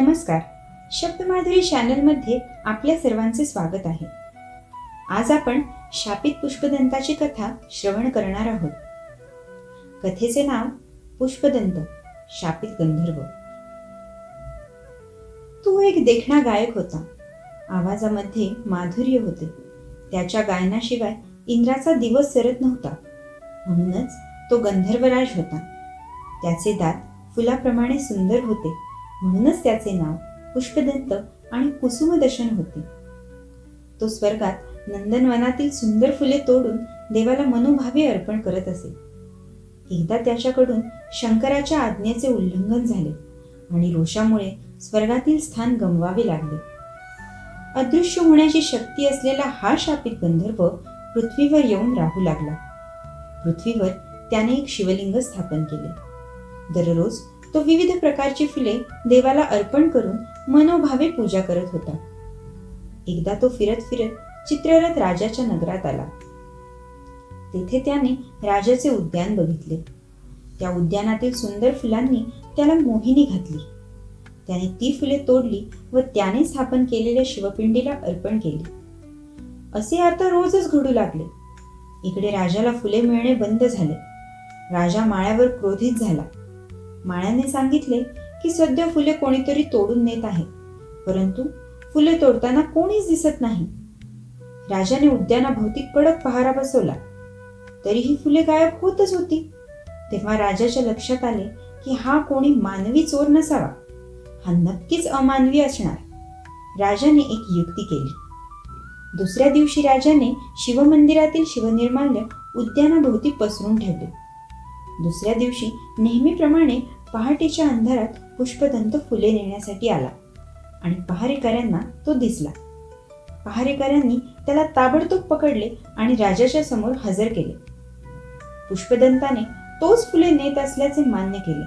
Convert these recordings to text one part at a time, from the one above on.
नमस्कार. शब्दमाधुरी चॅनलमध्ये आपल्या सर्वांचे स्वागत आहे. आज आपण शापित पुष्पदंताची कथा श्रवण करणार आहोत. कथेचे नाव पुष्पदंत शापित गंधर्व. तो एक देखणा गायक होता. आवाजामध्ये माधुर्य होते. त्याच्या गायनाशिवाय इंद्राचा दिवस सरत नव्हता. म्हणूनच तो गंधर्वराज होता. त्याचे दात फुलाप्रमाणे सुंदर होते. म्हणूनच त्याचे नाव पुष्पदंत आणि कुसुमदशन होते. तो स्वर्गात नंदनवनातील सुंदर फुले तोडून देवाला मनोभावे अर्पण करत असे. एकदा त्याच्याकडून शंकराच्या आज्ञेचे उल्लंघन झाले आणि रोषामुळे स्वर्गातील स्थान गमवावे लागले. अदृश्य होण्याची शक्ती असलेला हा शापित गंधर्व पृथ्वीवर येऊन राहू लागला. पृथ्वीवर त्याने एक शिवलिंग स्थापन केले. दररोज तो विविध प्रकारची फुले देवाला अर्पण करून मनोभावे पूजा करत होता. एकदा तो फिरत फिरत चित्ररथ राजाच्या नगरात आला. तेथे त्याने राजाचे उद्यान बघितले. त्या उद्यानातील सुंदर फुलांनी त्याला मोहिनी घातली. त्याने ती फुले तोडली व त्याने स्थापन केलेल्या शिवपिंडीला अर्पण केली. असे आता रोजच घडू लागले. इकडे राजाला फुले मिळणे बंद झाले. राजा माळ्यावर क्रोधित झाला. माळ्याने सांगितले की सध्या फुले कोणीतरी तोडून नेत आहे परंतु फुले तोडताना कोणीच दिसत नाही. राजाने उद्यानाभोवती कडक पहारा बसवला. तरीही फुले गायब होतच होती. तेव्हा राजाच्या लक्षात आले की हा कोणी मानवी चोर नसावा. हा नक्कीच अमानवी असणार. राजाने एक युक्ती केली. दुसऱ्या दिवशी राजाने शिवमंदिरातील शिवनिर्माल्य उद्यानाभोवती पसरून ठेवले. दुसऱ्या दिवशी नेहमीप्रमाणे पहाटेच्या अंधारात पुष्पदंत फुले नेण्यासाठी आला आणि पहारेकऱ्यांना तो दिसला. पहारेकऱ्यांनी त्याला ताबडतोब पकडले आणि राजाच्या समोर हजर केले. पुष्पदंताने तोच फुले नेत असल्याचे मान्य केले.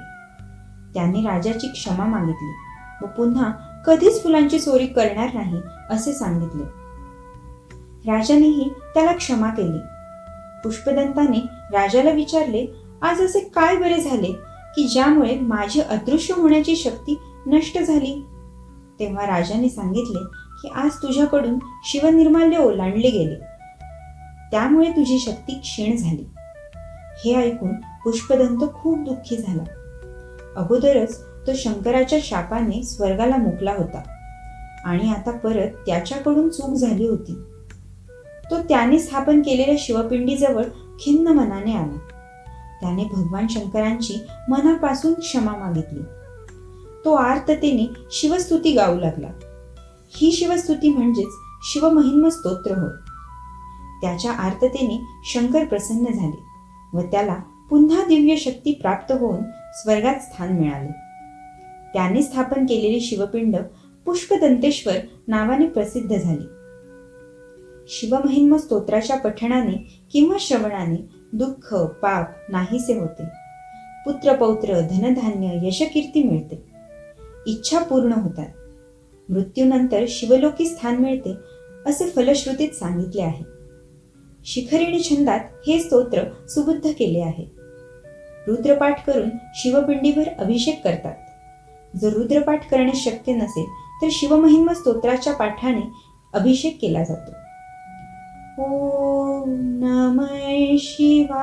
त्याने राजाची क्षमा मागितली व पुन्हा कधीच फुलांची चोरी करणार नाही असे सांगितले. राजानेही त्याला क्षमा केली. पुष्पदंताने राजाला विचारले आज असे काय बरे झाले की ज्यामुळे माझी अदृश्य होण्याची शक्ती नष्ट झाली? तेव्हा राजाने सांगितले की आज तुझ्याकडून शिवनिर्माल्य ओलांडले गेले. त्यामुळे तुझी शक्ती क्षीण झाली. हे ऐकून पुष्पदंत खूप दुःखी झाला. अगोदरच तो शंकराच्या शापाने स्वर्गाला मुकला होता आणि आता परत त्याच्याकडून चूक झाली होती. तो त्याने स्थापन केलेल्या शिवपिंडीजवळ खिन्न मनाने आला. त्याने भगवान शंकरांची मनापासून क्षमा मागितली. तो आर्ततेने शिवस्तुती गाऊ लागला. ही शिवस्तुती म्हणजेच शिवमहिन्म स्तोत्र होय. त्याच्या आर्ततेने शंकर प्रसन्न झाले व त्याला पुन्हा दिव्य शक्ती प्राप्त होऊन स्वर्गात स्थान मिळाले. त्याने स्थापन केलेले शिवपिंड पुष्पदंतेश्वर नावाने प्रसिद्ध झाले. शिवमहिन्म स्तोत्राच्या पठणाने किंवा श्रवणाने दुःख पाप नाहीसे होते. पुत्र पौत्र धनधान्य यशकीर्ती मिळते. इच्छा पूर्ण होतात. मृत्यूनंतर शिवलोकी स्थान मिळते असे फलश्रुतीत सांगितले आहे. शिखरिणी छंदात हे स्तोत्र सुबुद्ध केले आहे. रुद्रपाठ करून शिवपिंडीवर अभिषेक करतात. जर रुद्रपाठ करणे शक्य नसेल तर शिवमहिम स्तोत्राच्या पाठाने अभिषेक केला जातो. ॐ नमः शिवाय